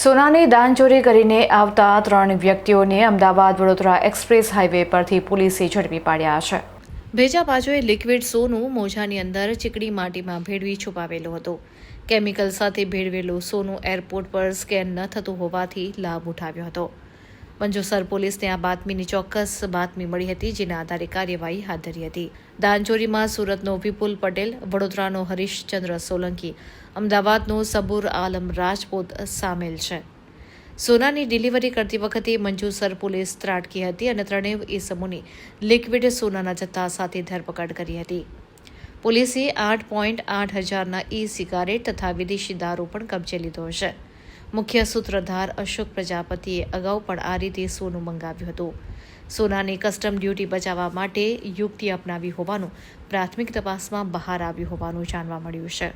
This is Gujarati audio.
સોનાની દાનચોરી કરીને આવતા ત્રણ વ્યક્તિઓને અમદાવાદ વડોદરા એક્સપ્રેસ હાઈવે પરથી પોલીસે ઝડપી પાડ્યા છે. ભેજા બાજુએ લિક્વિડ સોનું મોજાની અંદર ચીકડી માટીમાં ભેળવી છુપાવેલું હતું. કેમિકલ સાથે ભેળવેલું સોનું એરપોર્ટ પર સ્કેન ન થતું હોવાથી લાભ ઉઠાવ્યો હતો. મંજુસર પોલીસને આ બાતમીની ચોક્કસ બાતમી મળી હતી, જેના આધારે કાર્યવાહી હાથ ધરી હતી. દાનચોરીમાં સુરતનો વિપુલ પટેલ, વડોદરાનો હરીશચંદ્ર સોલંકી, અમદાવાદનો સબુર આલમ રાજપૂત સામેલ છે. સોનાની ડિલિવરી કરતી વખતે મંજુસર પોલીસ ત્રાટકી હતી અને ત્રણેય ઇસમોની લિક્વિડ સોનાના જથ્થા સાથે ધરપકડ કરી હતી. પોલીસે આઠ પોઈન્ટ આઠ હજારના ઈ સિગારેટ તથા વિદેશી દારૂ પણ કબજે લીધો છે. મુખ્ય સૂત્રધાર અશોક પ્રજાપતિએ અગાઉ પણ આ રીતે સોનું મંગાવ્યું હતું. સોનાની કસ્ટમ ડ્યુટી બચાવવા માટે યુક્તિ અપનાવી હોવાનું પ્રાથમિક તપાસમાં બહાર આવ્યું હોવાનું જાણવા મળ્યું છે.